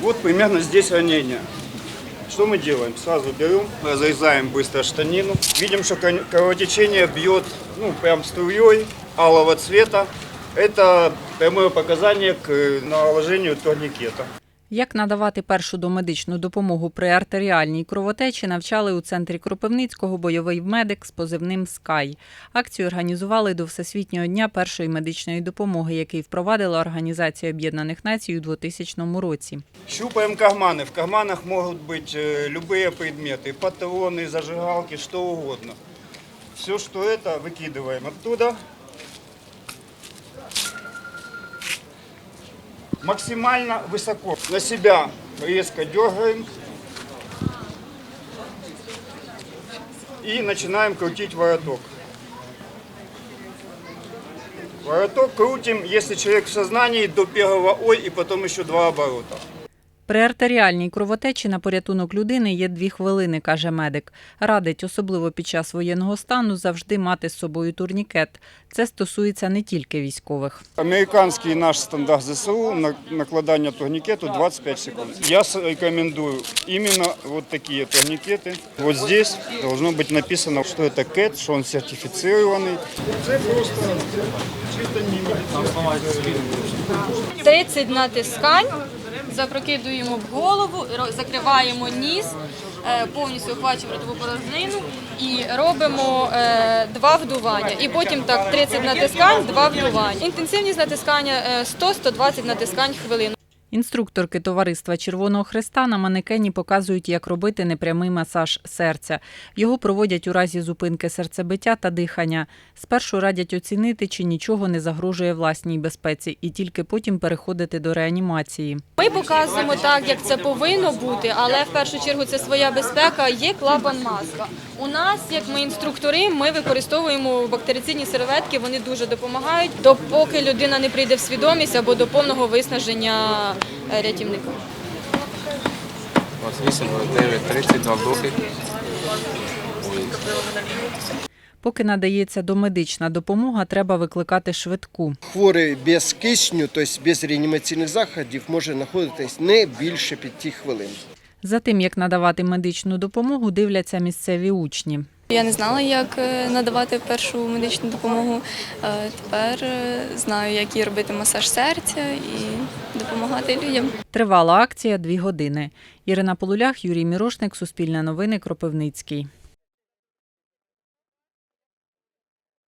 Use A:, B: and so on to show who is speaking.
A: Вот примерно здесь ранение. Что мы делаем? Сразу берем, разрезаем быстро штанину. Видим, что кровотечение бьет ну, прям струей алого цвета. Это прямое показание к э, наложению турникета.
B: Як надавати першу домедичну допомогу при артеріальній кровотечі, навчали у центрі Кропивницького бойовий медик з позивним Скай. Акцію організували до Всесвітнього дня першої медичної допомоги, який впровадила Організація Об'єднаних Націй у 2000 році.
A: Щупаем карманы. В карманах могут быть э, любые предметы, патроны, зажигалки, что угодно. Все, что это, выкидываем оттуда. Максимально высоко. На себя резко дергаем. И начинаем крутить вороток. Вороток крутим, если человек в сознании, до первого ой и потом еще два оборота.
B: При артеріальній кровотечі на порятунок людини є дві хвилини, каже медик. Радить, особливо під час воєнного стану, завжди мати з собою турнікет. Це стосується не тільки військових.
A: Американский наш стандарт ЗСУ на накладання турникету 25 секунд. Я с- рекомендую именно вот такие турникети. Вот здесь должно быть написано, что это КЭТ, что он сертифицированный. Це просто чисто не медицинский.
C: 30 натискань, запрокидуємо в голову, закриваємо ніс, е, повністю охвачуємо ротову порожнину і робимо е, два вдування. І потім так 30 натискань, два вдування. Інтенсивність натискання е, 100-120 натискань хвилину.
B: Інструкторки товариства Червоного Христа на манекені показують, як робити непрямий масаж серця. Його проводять у разі зупинки серцебиття та дихання. Спершу радять оцінити, чи нічого не загрожує власній безпеці, і тільки потім переходити до реанімації.
C: Ми показуємо так, як це повинно бути, але в першу чергу це своя безпека. Є клапан маска. У нас, як ми інструктори, ми використовуємо бактерицидні серветки. Вони дуже допомагають, допоки людина не прийде в свідомість або до повного виснаження е, рятівника.
D: 28, 29, 30, 20.
B: Поки надається домедична допомога, треба викликати швидку.
E: Хворий без кисню, тобто без реанімаційних заходів, може знаходитись не більше 5 хвилин.
B: За тим, як надавати медичну допомогу, дивляться місцеві учні.
F: Я не знала, як е, надавати першу медичну допомогу. Е, Тепер е, знаю, як її робити масаж серця і допомагати людям.
B: Тривала акція дві години. Ірина Полулях, Юрій Мірошник, Суспільне новини, Кропивницький.